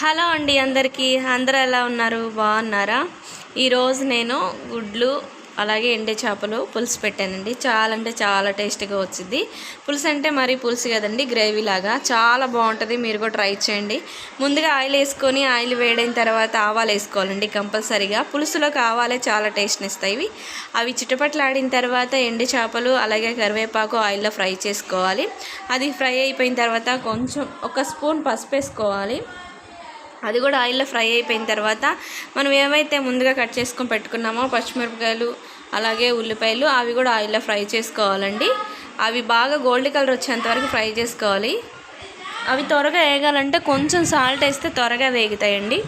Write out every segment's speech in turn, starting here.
Hello అండి అందరికీ. అందరూ ఎలా ఉన్నారు? బాగున్నారా? ఈరోజు నేను గుడ్లు అలాగే ఎండే చేపలు పులుసు పెట్టానండి. చాలా అంటే చాలా టేస్ట్గా వచ్చింది. పులుసు అంటే మరీ పులుసు కదండి గ్రేవీ లాగా. చాలా బాగుంటుంది మీరు కూడా ట్రై చేయండి. ముందుగా ఆయిల్ వేసుకొని ఆయిల్ వేడైన తర్వాత ఆవాలు వేసుకోవాలండి కంపల్సరీగా. పులుసులోకి ఆవాలే చాలా టేస్ట్ని ఇస్తాయి అవి చిటపట్లాడిన తర్వాత ఎండు చేపలు అలాగే కరివేపాకు ఆయిల్లో ఫ్రై చేసుకోవాలి. అది ఫ్రై అయిపోయిన తర్వాత కొంచెం ఒక స్పూన్ పసుపు వేసుకోవాలి. అది కూడా ఆయిల్లో ఫ్రై అయిపోయిన తర్వాత మనం ఏవైతే ముందుగా కట్ చేసుకొని పెట్టుకున్నామో పచ్చిమిరపకాయలు అలాగే ఉల్లిపాయలు అవి కూడా ఆయిల్లో ఫ్రై చేసుకోవాలండి. అవి బాగా గోల్డ్ కలర్ వచ్చేంత వరకు ఫ్రై చేసుకోవాలి. అవి త్వరగా వేగాలంటే కొంచెం సాల్ట్ వేస్తే త్వరగా వేగుతాయండి.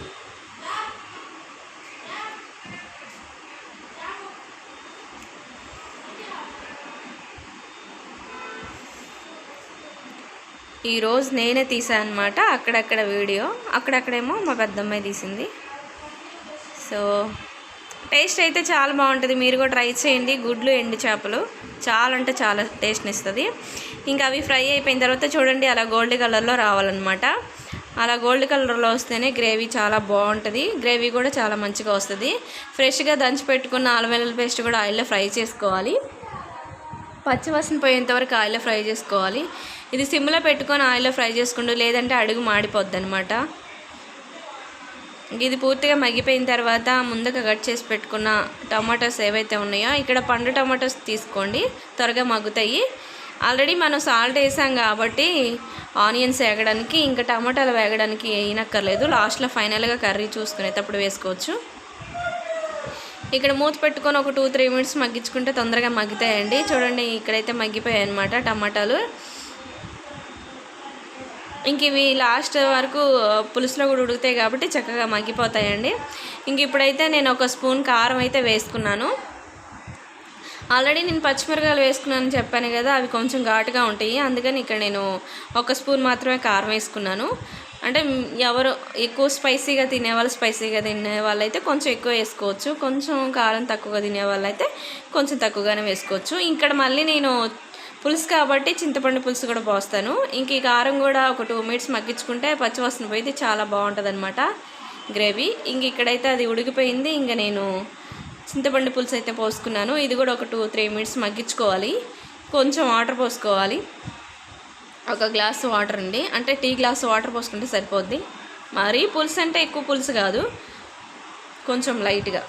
ఈరోజు నేనే తీసాను అనమాట అక్కడక్కడ వీడియో. అక్కడక్కడేమో మా పెద్దమ్మాయి తీసింది. సో టేస్ట్ అయితే చాలా బాగుంటుంది. మీరు కూడా ట్రై చేయండి. గుడ్లు ఎండు చేపలు. చాలా అంటే చాలా టేస్ట్ని ఇస్తుంది. ఇంకా అవి ఫ్రై అయిపోయిన తర్వాత చూడండి అలా గోల్డ్ కలర్లో రావాలన్నమాట. అలా గోల్డ్ కలర్లో వస్తేనే గ్రేవీ చాలా బాగుంటుంది. గ్రేవీ కూడా చాలా మంచిగా వస్తుంది. ఫ్రెష్గా దంచి పెట్టుకున్న అల్లం వెల్లుల్లి పేస్ట్ కూడా ఆయిల్లో ఫ్రై చేసుకోవాలి. పచ్చివాసన పోయేంతవరకు ఆయిల్లో ఫ్రై చేసుకోవాలి. ఇది సిమ్లో పెట్టుకొని ఆయిల్లో ఫ్రై చేసుకుంటూ లేదంటే అడుగు మాడిపోద్ది అనమాట ఇది పూర్తిగా మగ్గిపోయిన తర్వాత ముందుగా కట్ చేసి పెట్టుకున్న టమాటోస్ ఏవైతే ఉన్నాయో ఇక్కడ పండు టమాటోస్ తీసుకోండి. త్వరగా మగ్గుతాయి. ఆల్రెడీ మనం సాల్ట్ వేసాం కాబట్టి ఆనియన్స్ వేగడానికి ఇంకా టమాటాలు వేగడానికి వేయనక్కర్లేదు లాస్ట్లో ఫైనల్గా కర్రీ చూసుకునేటప్పుడు వేసుకోవచ్చు. ఇక్కడ మూత పెట్టుకొని ఒక టూ త్రీ మినిట్స్ మగ్గించుకుంటే తొందరగా మగ్గుతాయండి. చూడండి ఇక్కడైతే మగ్గిపోయాయి అనమాట టమాటాలు. ఇంక ఇవి లాస్ట్ వరకు పులుసులో కూడా ఉడుకుతాయి కాబట్టి చక్కగా మగ్గిపోతాయండి. ఇంక ఇప్పుడైతే నేను ఒక స్పూన్ కారం అయితే వేసుకున్నాను. ఆల్రెడీ నేను పచ్చిమిరకాయలు వేసుకున్నాను చెప్పాను కదా అవి కొంచెం ఘాటుగా ఉంటాయి. అందుకని ఇక్కడ నేను ఒక స్పూన్ మాత్రమే కారం వేసుకున్నాను. అంటే ఎవరు ఎక్కువ స్పైసీగా తినేవాళ్ళు స్పైసీగా తినే వాళ్ళైతే కొంచెం ఎక్కువ వేసుకోవచ్చు. కొంచెం కారం తక్కువగా తినే వాళ్ళైతే కొంచెం తక్కువగానే వేసుకోవచ్చు. ఇక్కడ మళ్ళీ నేను పులుసు కాబట్టి చింతపండు పులుసు కూడా పోస్తాను. ఇంక ఈ కారం కూడా ఒక టూ మినిట్స్ మగ్గించుకుంటే పచ్చివాసన పోయితే చాలా బాగుంటుంది అనమాట గ్రేవీ. ఇంక ఇక్కడైతే అది ఉడికిపోయింది. ఇంకా నేను చింతపండు పులుసు అయితే పోసుకున్నాను. ఇది కూడా ఒక టూ త్రీ మినిట్స్ మగ్గించుకోవాలి. కొంచెం వాటర్ పోసుకోవాలి. ఒక గ్లాస్ వాటర్ అండి. అంటే టీ గ్లాస్ వాటర్ పోసుకుంటే సరిపోద్ది. మరీ పులుసు అంటే ఎక్కువ పులుసు కాదు. కొంచెం లైట్గా.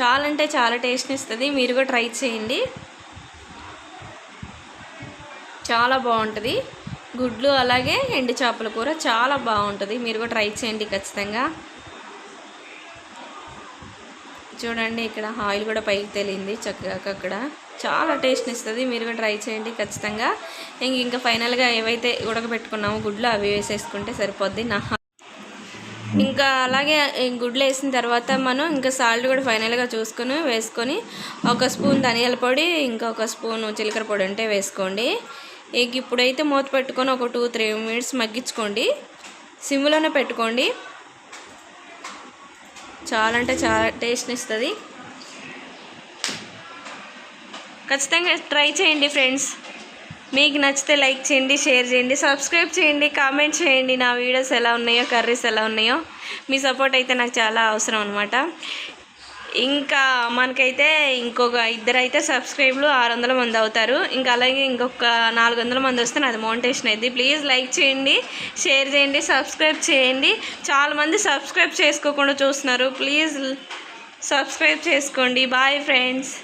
చాలా అంటే చాలా టేస్ట్ని ఇస్తుంది. మీరు కూడా ట్రై చేయండి. చాలా బాగుంటుంది. గుడ్లు అలాగే ఎండు చేపల కూర చాలా బాగుంటుంది. మీరు కూడా ట్రై చేయండి ఖచ్చితంగా. చూడండి ఇక్కడ ఆయిల్ కూడా పైకి తేలింది చక్కగా అక్కడ. చాలా టేస్ట్ ఇస్తుంది. మీరు కూడా ట్రై చేయండి ఖచ్చితంగా. ఇంక ఇంకా ఫైనల్గా ఏవైతే ఉడకబెట్టుకున్నామో గుడ్లు అవి వేసేసుకుంటే సరిపోద్ది. నా ఇంకా అలాగే గుడ్లు వేసిన తర్వాత మనం ఇంకా సాల్ట్ కూడా ఫైనల్గా చూసుకొని వేసుకొని ఒక స్పూన్ ధనియాల పొడి ఇంకా ఒక స్పూన్ జీలకర్ర పొడి ఉంటే వేసుకోండి. ఇంక ఇప్పుడైతే మూత పెట్టుకొని ఒక టూ త్రీ మినిట్స్ మగ్గించుకోండి. సిమ్లోనే పెట్టుకోండి. చాలా అంటే చాలా టేస్ట్ని ఇస్తుంది. ఖచ్చితంగా ట్రై చేయండి ఫ్రెండ్స్. మీకు నచ్చితే లైక్ చేయండి షేర్ చేయండి సబ్స్క్రైబ్ చేయండి కామెంట్ చేయండి. నా వీడియోస్ ఎలా ఉన్నాయో కర్రీస్ ఎలా ఉన్నాయో మీ సపోర్ట్ అయితే నాకు చాలా అవసరం అనమాట ఇంకా మనకైతే ఇంకొక ఇద్దరు అయితే సబ్స్క్రైబ్లు ఆరు వందల మంది అవుతారు. ఇంకా అలాగే ఇంకొక నాలుగు వందల మంది వస్తే నాది మౌంటేషన్ అయింది ప్లీజ్ లైక్ చేయండి షేర్ చేయండి సబ్స్క్రైబ్ చేయండి. చాలామంది సబ్స్క్రైబ్ చేసుకోకుండా చూస్తున్నారు. ప్లీజ్ సబ్స్క్రైబ్ చేసుకోండి. Bye friends.